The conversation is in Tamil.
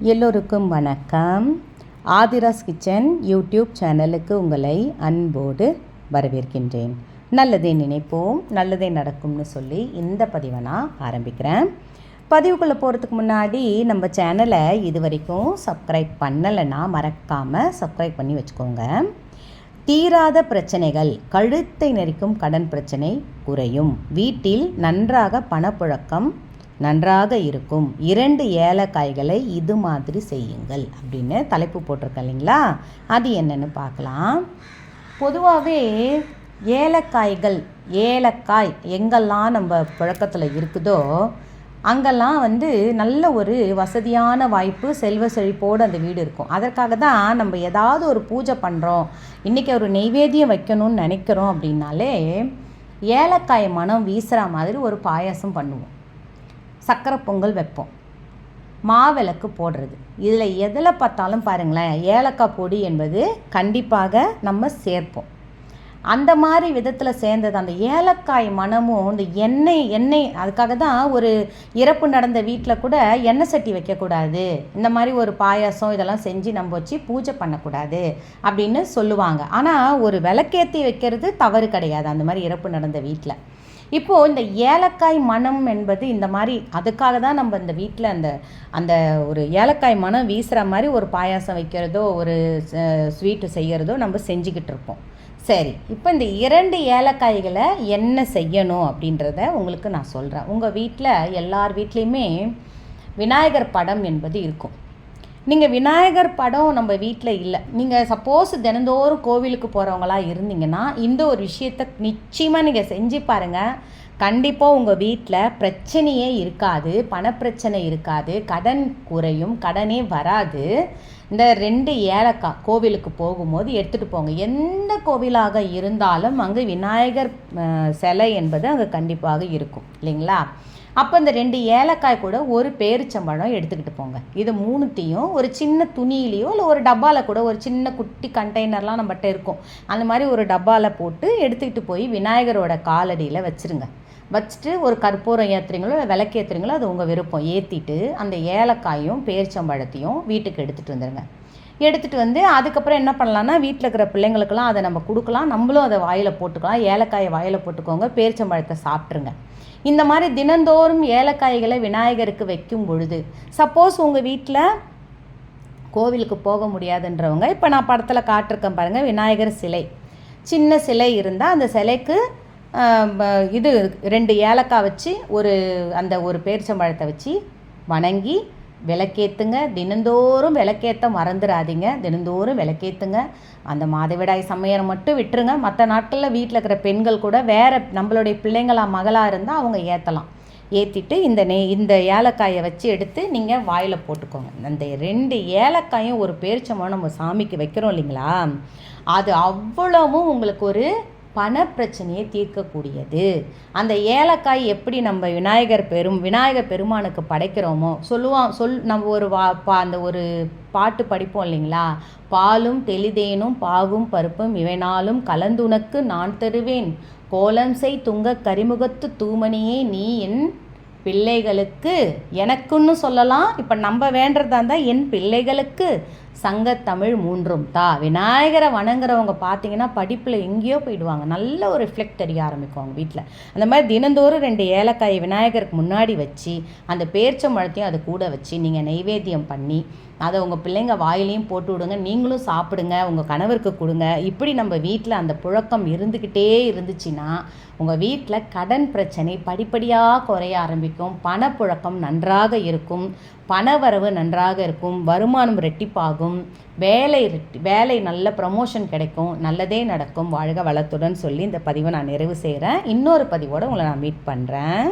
எல்லோருக்கும் வணக்கம். ஆதிராஸ் கிச்சன் யூடியூப் சேனலுக்கு உங்களை அன்போடு வரவேற்கின்றேன். நல்லதே நினைப்போம் நல்லதே நடக்கும்னு சொல்லி இந்த பதிவை நான் ஆரம்பிக்கிறேன். பதிவுக்குள்ளே போகிறதுக்கு முன்னாடி நம்ம சேனலை இது வரைக்கும் சப்ஸ்கிரைப் பண்ணலைன்னா மறக்காமல் சப்ஸ்கிரைப் பண்ணி வச்சுக்கோங்க. தீராத பிரச்சனைகள் கழுத்தை நெரிக்கும் கடன் பிரச்சனை குறையும். வீட்டில் நன்றாக பணப்புழக்கம் நன்றாக இருக்கும். இரண்டு ஏலக்காய்களை இது மாதிரி செய்யுங்கள். அப்படின்னு தலைப்பு போட்டிருக்கேன் இல்லைங்களா? அது என்னென்னு பார்க்கலாம். பொதுவாகவே ஏலக்காய்கள் ஏலக்காய் எங்கெல்லாம் நம்ம புழக்கத்தில் இருக்குதோ அங்கெல்லாம் வந்து நல்ல ஒரு வசதியான வாய்ப்பு செல்வ செழிப்போடு அந்த வீடு இருக்கும். அதற்காக தான் நம்ம ஏதாவது ஒரு பூஜை பண்ணுறோம் இன்றைக்கி ஒரு நெய்வேத்தியம் வைக்கணும்னு நினைக்கிறோம் அப்படின்னாலே ஏலக்காய் மனம் வீசுகிற மாதிரி ஒரு பாயாசம் பண்ணுவோம். சக்கரை பொங்கல் வைப்போம். மாவிளக்கு போடுறது. இதில் எதில் பார்த்தாலும் பாருங்களேன் ஏலக்காய் பொடி என்பது கண்டிப்பாக நம்ம சேர்ப்போம். அந்த மாதிரி விதத்தில் சேர்ந்தது அந்த ஏலக்காய் மனமும் இந்த எண்ணெய் எண்ணெய் அதுக்காக தான் ஒரு இறப்பு நடந்த வீட்டில் கூட எண்ணெய் சட்டி வைக்கக்கூடாது. இந்த மாதிரி ஒரு பாயாசம் இதெல்லாம் செஞ்சு நம்ம வச்சு பூஜை பண்ணக்கூடாது அப்படின்னு சொல்லுவாங்க. ஆனால் ஒரு விளக்கேற்றி வைக்கிறது தவறு கிடையாது அந்த மாதிரி இறப்பு நடந்த வீட்டில். இப்போது இந்த ஏலக்காய் மனம் என்பது இந்த மாதிரி அதுக்காக தான் நம்ம இந்த வீட்டில் அந்த அந்த ஒரு ஏலக்காய் மனம் வீசுகிற மாதிரி ஒரு பாயாசம் வைக்கிறதோ ஒரு ஸ்வீட்டு செய்கிறதோ நம்ம செஞ்சுக்கிட்டு இருப்போம். சரி இப்போ இந்த இரண்டு ஏலக்காய்களை என்ன செய்யணும் அப்படின்றத உங்களுக்கு நான் சொல்கிறேன் உங்கள் வீட்டில் எல்லார் வீட்லேயுமே விநாயகர் படம் என்பது இருக்கும். நீங்கள் விநாயகர் படம் நம்ம வீட்டில் இல்லை. நீங்கள் சப்போஸ் தினந்தோறும் கோவிலுக்கு போகிறவங்களா இருந்தீங்கன்னா இந்த ஒரு விஷயத்தை நிச்சயமாக நீங்கள் செஞ்சு பாருங்கள் கண்டிப்பாக உங்கள் வீட்டில் பிரச்சனையே இருக்காது பணப்பிரச்சனை இருக்காது கடன் குறையும் கடனே வராது. இந்த ரெண்டு ஏலக்காய் கோவிலுக்கு போகும்போது எடுத்துகிட்டு போங்க. எந்த கோவிலாக இருந்தாலும் அங்கே விநாயகர் சிலை என்பது அங்கே கண்டிப்பாக இருக்கும். இல்லைங்களா? அப்போ இந்த ரெண்டு ஏலக்காய் கூட ஒரு பேரிச்சம்பழம் எடுத்துக்கிட்டு போங்க. இது மூணுத்தையும் ஒரு சின்ன துணியிலையோ இல்லை ஒரு டப்பாவில் கூட ஒரு சின்ன குட்டி கண்டெய்னர்லாம் நம்மகிட்ட இருக்கும். அந்த மாதிரி ஒரு டப்பாவில் போட்டு எடுத்துக்கிட்டு போய் விநாயகரோட காலடியில் வச்சுருங்க. வச்சுட்டு ஒரு கற்பூரம் ஏற்றுறீங்களோ இல்லை விளக்கு ஏற்றுறீங்களோ அது உங்கள் விருப்பம். ஏற்றிட்டு அந்த ஏலக்காயும் பேரிச்சம்பழத்தையும் வீட்டுக்கு எடுத்துகிட்டு வந்துடுங்க எடுத்துகிட்டு வந்து அதுக்கப்புறம் என்ன பண்ணலான்னா வீட்டில் இருக்கிற பிள்ளைங்களுக்கெல்லாம் அதை நம்ம கொடுக்கலாம். நம்மளும் அதை வாயில் போட்டுக்கலாம். ஏலக்காயை வாயில் போட்டுக்கோங்க. பேரிச்சம்பழத்தை சாப்பிட்ருங்க இந்த மாதிரி தினந்தோறும் ஏலக்காய்களை விநாயகருக்கு வைக்கும் பொழுது சப்போஸ் உங்கள் வீட்டில் கோவிலுக்கு போக முடியாதுன்றவங்க இப்போ நான் படத்தில் காட்டிருக்கேன் பாருங்கள் விநாயகர் சிலை. சின்ன சிலை இருந்தால் அந்த சிலைக்கு இது ரெண்டு ஏலக்காய் வச்சு ஒரு அந்த ஒரு பேரிச்சம்பழத்தை வச்சு வணங்கி விளக்கேற்றுங்க தினந்தோறும் விளக்கேற்ற மறந்துடாதீங்க தினந்தோறும் விளக்கேற்றுங்க அந்த மாதவிடாய் சமையலை மட்டும் விட்டுருங்க. மற்ற நாட்களில் வீட்டில் இருக்கிற பெண்கள் கூட வேறு நம்மளுடைய பிள்ளைங்களா மகளாக இருந்தால் அவங்க ஏற்றலாம் ஏற்றிட்டு இந்த நெ இந்த ஏலக்காயை வச்சு எடுத்து நீங்கள் வாயில் போட்டுக்கோங்க. அந்த ரெண்டு ஏலக்காயும் ஒரு பேரிச்சமாக நம்ம சாமிக்கு வைக்கிறோம் இல்லைங்களா? அது அவ்வளவும் உங்களுக்கு ஒரு பண பிரச்சனையை தீர்க்கக்கூடியது. அந்த ஏலக்காய் எப்படி நம்ம விநாயகர் பெரும் விநாயகர் பெருமானுக்கு படைக்கிறோமோ சொல்லுவான் சொல் நம்ம ஒரு வா பா அந்த ஒரு பாட்டு படிப்போம் இல்லைங்களா? பாலும் தெளிதேனும் பாகும் பருப்பும் இவைனாலும் கலந்துனக்கு நான் தருவேன். கோலம் செய் துங்க கரிமுகத்து தூமணியே நீ என் பிள்ளைகளுக்கு. எனக்குன்னு சொல்லலாம் இப்போ நம்ம வேண்டதா இருந்தால் என் பிள்ளைகளுக்கு. சங்கத்தமிழ் மூன்றும் தா. விநாயகரை வணங்குறவங்க பார்த்தீங்கன்னா படிப்பில் எங்கேயோ போயிடுவாங்க. நல்ல ஒரு ரிஃப்ளெக்ட் தெரிய ஆரம்பிக்கும் அவங்க வீட்டில் அந்த மாதிரி தினந்தோறும் ரெண்டு ஏலக்காயை விநாயகருக்கு முன்னாடி வச்சு அந்த பேர்ச்சம்பழத்தையும் அது கூட வச்சு நீங்கள் நைவேத்தியம் பண்ணி அதை உங்கள் பிள்ளைங்க வாயிலையும் போட்டு விடுங்க. நீங்களும் சாப்பிடுங்க. உங்கள் கணவருக்கு கொடுங்க. இப்படி நம்ம வீட்டில் அந்த புழக்கம் இருந்துக்கிட்டே இருந்துச்சுன்னா உங்கள் வீட்டில் கடன் பிரச்சனை படிப்படியாக குறைய ஆரம்பிக்கும். பணப்புழக்கம் நன்றாக இருக்கும். பணவரவு நன்றாக இருக்கும். வருமானம் ரெட்டிப்பாகும். வேலை வேலை நல்ல ப்ரமோஷன் கிடைக்கும் நல்லதே நடக்கும். வாழ்க வளத்துடன் சொல்லி இந்த பதிவை நான் நிறைவு செய்கிறேன் இன்னொரு பதிவோடு உங்களை நான் மீட் பண்ணுறேன்